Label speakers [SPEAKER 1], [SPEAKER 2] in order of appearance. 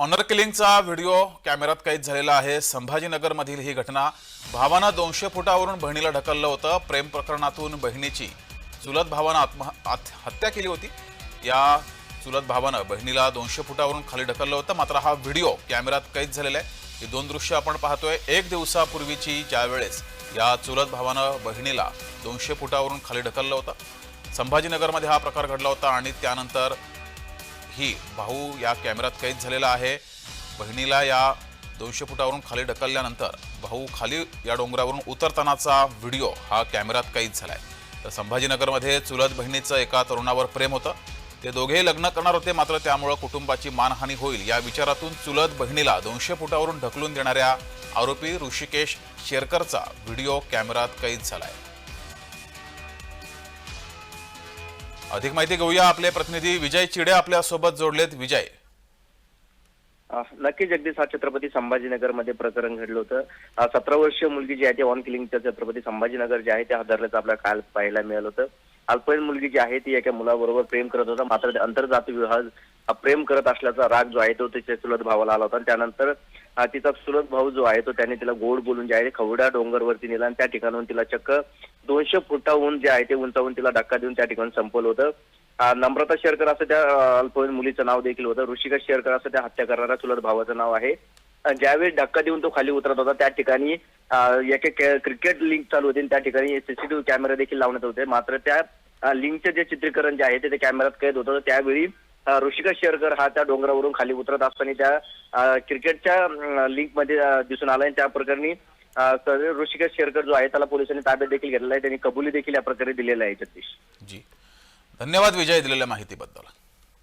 [SPEAKER 1] Honour किलिंगचा video कॅमेऱ्यात कैद झालेला आहे. संभाजीनगरमधील ही घटना भावानं दोनशे फुटावरून बहिणीला ढकललं होतं प्रेम प्रकरणातून बहिणीची. चुलत भावानं आत्मह हत्या केली होती. या चुलत भावानं बहिणीला दोनशे फुटावरून खाली ढकललं होतं. मात्र हा व्हिडिओ कॅमेऱ्यात कैद झालेला आहे. ही दोन दृश्य आपण पाहतोय. एक दिवसापूर्वीची ज्यावेळेस या चुलत भावानं बहिणीला दोनशे फुटावरून खाली ढकललं होतं. संभाजीनगरमध्ये हा प्रकार घडला होता आणि त्यानंतर ही भाऊ या कॅमेऱ्यात कैद झालेला आहे. बहिणीला या दोनशे फुटावरून खाली ढकलल्यानंतर भाऊ खाली या डोंगरावरून उतरतानाचा व्हिडिओ हा कॅमेऱ्यात कैद झाला आहे तर संभाजीनगरमध्ये चुलत बहिणीचं एका तरुणावर प्रेम होतं. ते दोघेही लग्न करणार होते मात्र त्यामुळं कुटुंबाची मानहानी होईल. या विचारातून चुलत बहिणीला दोनशे फुटावरून ढकलून देणाऱ्या आरोपी ऋषिकेश शेरकरचा व्हिडिओ कॅमेऱ्यात कैद झाला आहे अधिक माहिती घेऊया. आपले प्रतिनिधी विजय चिडे आपल्यासोबत जोडलेत. विजय.
[SPEAKER 2] नक्की जगदीश हा छत्रपती संभाजीनगरमध्ये प्रकरण घडलं होतं. सतरा वर्षीय मुलगी जी आहे ती ऑन किलिंगच्या छत्रपती संभाजीनगर जे आहे ते हादरल्याचं आपल्याला काल पाहायला मिळालं होतं. अल्पवयीन मुलगी जी आहे ती एका मुलाबरोबर प्रेम करत होता. मात्र ते विवाह प्रेम करत असल्याचा राग जो आहे तो तिच्या चुलत भावाला आला होता. त्यानंतर तिचा चुलत भाऊ जो आहे तो त्याने तिला गोड बोलून जे आहे खवडा डोंगरवरती नेला. आणि त्या ठिकाणाहून तिला चक्क दोनशे फुटाहून जे आहे ते उंचावून तिला धक्का देऊन त्या ठिकाणी संपवलं होतं. नम्रता शेरकर असं त्या अल्पवयीन मुलीचं नाव देखील होतं. ऋषिका शेरकर असं त्या हत्या करणाऱ्या चुलत भावाचं नाव आहे. ज्यावेळी धक्का देऊन तो खाली उतरत होता त्या ठिकाणी क्रिकेट लीग चालू होती. त्या ठिकाणी सीसीटीव्ही कॅमेरे देखील लावण्यात होते. मात्र त्या अ, जे चित्रीकरण जे आहे ते कॅमेऱ्यात कैद होतं. त्यावेळी ऋषिका शेरकर हा त्या डोंगरावरून खाली उतरत असताना त्या क्रिकेटच्या लिंकमध्ये दिसून आला आणि त्या प्रकरणी ऋषिका ऋषिकेश शेरकर जो आहे त्याला पोलिसांनी ताब्यात देखील घेतलेला आहे. त्यांनी कबुली देखील या प्रकारे दिलेला आहे जगदीश.
[SPEAKER 1] जी. धन्यवाद विजय दिलेल्या माहितीबद्दल.